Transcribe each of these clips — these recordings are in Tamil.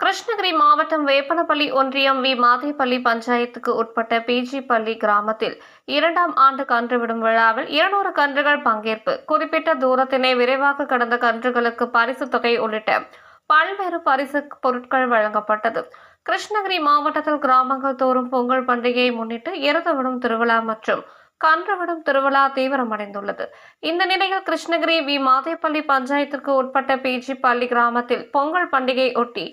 கிருஷ்ணகிரி மாவட்டம் வேப்பனப்பள்ளி ஒன்றியம் வி. மாதேப்பள்ளி பஞ்சாயத்துக்கு உட்பட்ட பிஜி பள்ளி கிராமத்தில் இரண்டாம் ஆண்டு கன்று விடும் விழாவில் இருநூறு கன்றுகள் பங்கேற்பு. குறிப்பிட்ட தூரத்தினை விரைவாக கடந்த கன்றுகளுக்கு பரிசு தொகை உள்ளிட்ட பல்வேறு பரிசு பொருட்கள் வழங்கப்பட்டது. கிருஷ்ணகிரி மாவட்டத்தில் கிராமங்கள் தோறும் பொங்கல் பண்டிகையை முன்னிட்டு இறந்து விடும் திருவிழா மற்றும் கன்று விடும் திருவிழா தீவிரமடைந்துள்ளது இந்த நிலையில் கிருஷ்ணகிரி வி. மாதேப்பள்ளி பஞ்சாயத்திற்கு உட்பட்ட பிஜி பள்ளி கிராமத்தில் பொங்கல் பண்டிகை ஒட்டி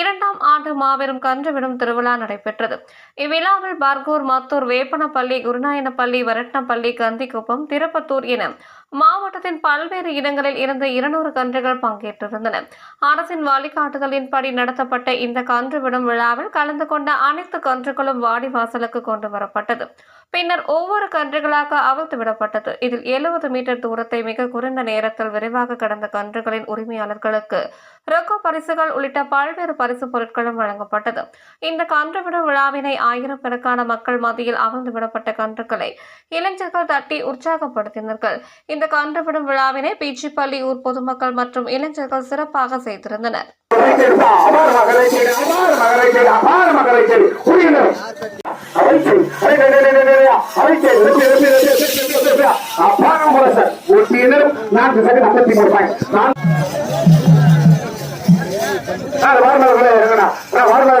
இரண்டாம் ஆண்டு மாபெரும் கன்று விடும் திருவிழா நடைபெற்றது. இவ்விழாவில் பர்கூர் மத்தூர் வேப்பனப்பள்ளி குருநாயனப்பள்ளி வரட்னப்பள்ளி கந்திக்குப்பம் திருப்பத்தூர் என மாவட்டத்தின் பல்வேறு இடங்களில் இருந்து இருநூறு கன்றுகள் பங்கேற்றிருந்தன. அரசின் வழிகாட்டுதலின்படி நடத்தப்பட்ட இந்த கன்று விடும் விழாவில் கலந்து கொண்ட அனைத்து கன்றுகளும் வாடிவாசலுக்கு கொண்டு வரப்பட்டது. பின்னர் ஒவ்வொரு கன்றுகளாக அவிழ்த்து விடப்பட்டது. இதில் எழுபது மீட்டர் தூரத்தை மிக குறைந்த நேரத்தில் விரைவாக கடந்த கன்றுகளின் உரிமையாளர்களுக்கு ரொக்க பரிசுகள் உள்ளிட்ட பல்வேறு பரிசு பொருட்களும் வழங்கப்பட்டது. இந்த கன்று விடும் விழாவினை ஆயிரக்கணக்கான மக்கள் மத்தியில் அவிழ்ந்து விடப்பட்ட கன்றுகளை இளைஞர்கள் தட்டி உற்சாகப்படுத்தினார்கள். இந்த கன்று விடும் விழாவினை பீச்சிப்பள்ளி ஊர் பொதுமக்கள் மற்றும் இளைஞர்கள் சிறப்பாக செய்திருந்தனர். அபார மகரை செடி மகரை செடி மகரை செடி புரியுது அவைச்சல் அவைச்சல் அபார நான்கு செகண்ட் ஐம்பத்தி மூணு பாயிண்ட் வாரமலை இறங்கடா வாரமலை